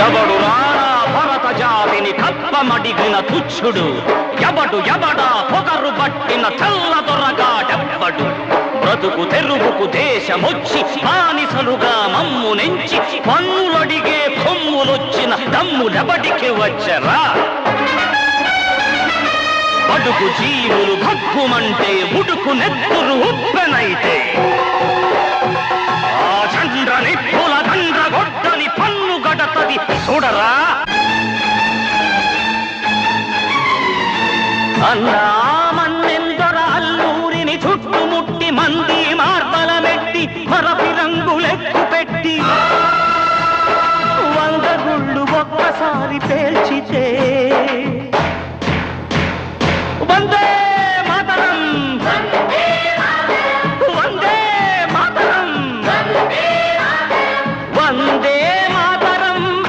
ఎవడు రారా భరత జాతిని కప్పమడిగిన తుచ్చుడు? ఎవడు ఎవడా పొగరు పట్టిన తెల్ల దొరగాడెవ్వడు బ్రతుకు తెరుగుకు దేశమొచ్చి బానిసలుగా మమ్ము నెంచి పన్నులడిగే కొమ్ములొచ్చిన దమ్ములెబడికి వచ్చరా? బడుగు జీవులు భగ్గుమంటే ఉడుకు నెత్తురు ఉప్పెనైతే చూడరా? అన్నామన్నెందొర అల్లూరిని చుట్టుముట్టి మంది మార్బల మెట్టి మరపి రంగులెక్కు పెట్టి. వంద గుళ్ళు ఒక్కసారి పేల్చితే